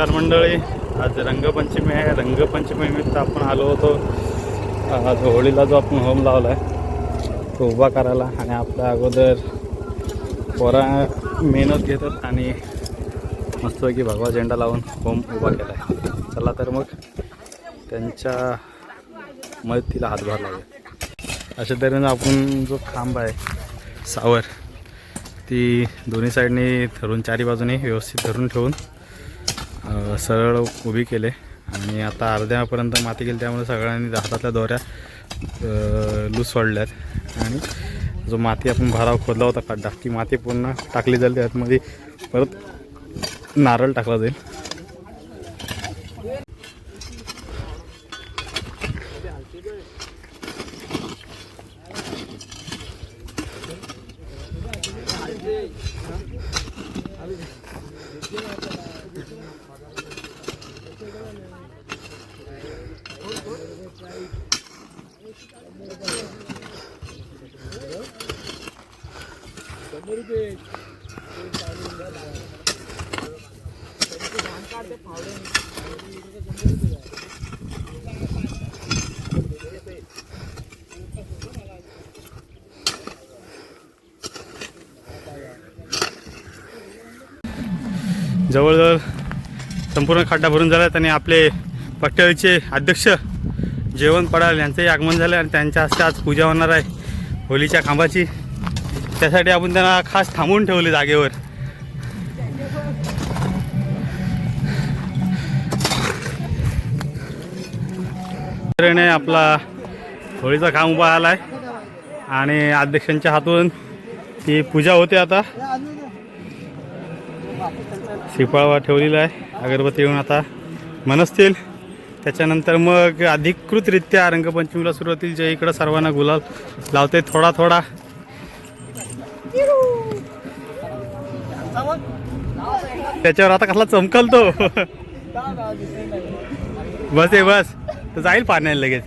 नमस्कार मंडळी. आज रंगपंचमी आहे. रंगपंचमीनिमित्त आपण आलो होतो. आज होळीला जो आपण होम लावला आहे तो उभा करायला आणि आपल्या अगोदर पोरा मेहनत घेतात आणि मस्तपैकी भगवा झेंडा लावून होम उभा केला आहे चला तर मग त्यांच्या मदतीला हातभार लावूया. अशा तऱ्हेनं आपण जो खांब आहे सावर ती दोन्ही साईडनी धरून चारी बाजूने व्यवस्थित धरून ठेवून सरळ उभी केले. आणि आता अर्ध्यापर्यंत माती गेली त्यामुळे सगळ्यांनी हातातल्या दोऱ्या लूस लूज सोडल्यात. आणि जो माती आपण भराव खोदला होता खड्डा ती माती पूर्ण टाकली जाईल त्यातमध्ये परत नारळ टाकला जाईल. जवळजवळ संपूर्ण खड्डा भरून झाला आणि आपले पट्ट्याचे अध्यक्ष जेवण पडाल यांचंही आगमन झालं आणि त्यांच्या हस्ते आज पूजा होणार आहे होलीच्या खांबाची. त्यासाठी आपण त्यांना खास थांबवून ठेवले जागेवर. आपला होळीचा खांब उभा आला आहे आणि अध्यक्षांच्या हातून ती पूजा होते आता. शिपाळवा ठेवलेला आहे. अगरबत्ती येऊन आता मनसतील. त्याच्यानंतर मग अधिकृतरित्या रंगपंचमीला सुरुवात होईल जे इकडं सर्वांना गुलाल लावते थोडा थोडा. त्याच्यावर आता कसला चमकल तो बस आहे बस. तर जाईल पाण्याला लगेच.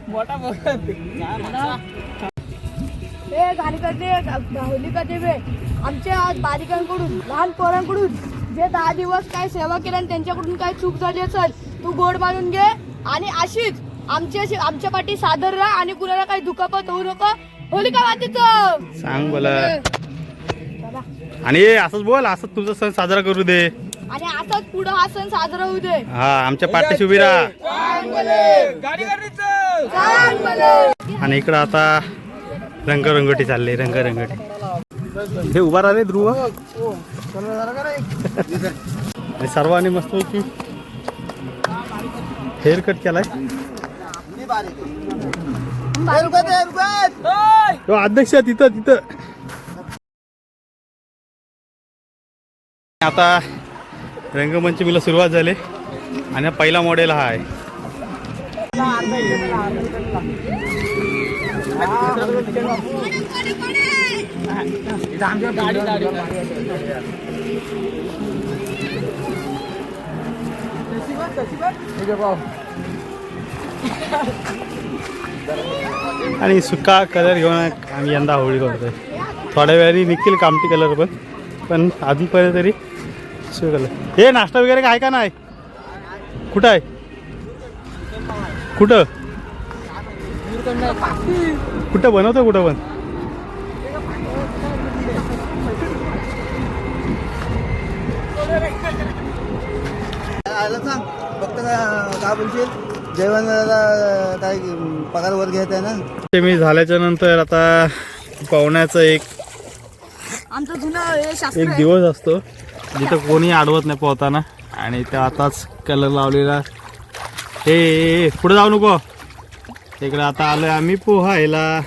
आमच्या आज बालिकांकडून लहान पोरांकडून जे दहा दिवस काय सेवा केल्या आणि त्यांच्याकडून काय चूक झाली असेल तू गोड मानून घे. आणि अशीच आमच्या आमच्या पाठी सादर राहा आणि कुणाला काही दुखापत होऊ नको. होलिका मातीचं सांग बोला. आणि असंच बोल असंच तुझा सण साजरा करू दे. आणि असाच पुढं हा सण साजरा होऊ दे. हा आमच्या पाठीशी उभी राहा. सांग मला. आणि इकडं आता रंगरंगोटी चालली रंगरंगोटी. हे उभा राहिले ध्रुव. आणि सर्वांनी मस्त की हेअर कट केलाय. तो अध्यक्ष तिथं तिथं. आता रंगमंचमीला सुरुवात झाली आणि हा पहिला मॉडेल हा आहे. आणि सुका कलर घेऊन आम्ही यंदा होळी करतोय. थोड्या वेळाने निघतील कामटी कलर पण पण अजूनपर्यंत तरी सुका कलर. हे नाश्ता वगैरे काय का नाही? कुठं आहे? कुठं? कुठं बनवतो कुठं पण? आलं सांग. फक्त का- काय बोलशील? जेवण काय पगार वर घ्यायचा आहे ना. ते मी झाल्याच्यानंतर आता पाहुण्याचं एक आमचं जुनं हे शास्त्र एक. दिवस असतो. जिथं कोणी अडवत नाही पोहताना. आणि ते आताच कलर लावलेला. हे पुढे जाऊ नको. इकडे आता आलोय आम्ही पोहायला.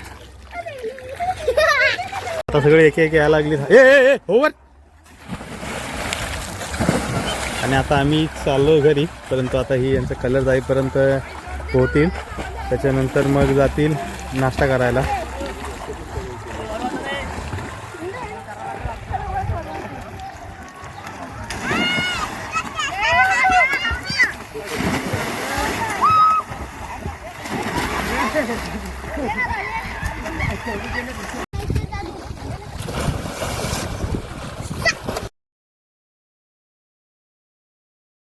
आता सगळे एक एक यायला लागली. ए ए, आणि आता आम्ही चाललो घरी परंतु आता ही यांचा कलर जाईपर्यंत होतील त्याच्यानंतर मग जातील नाश्ता करायला.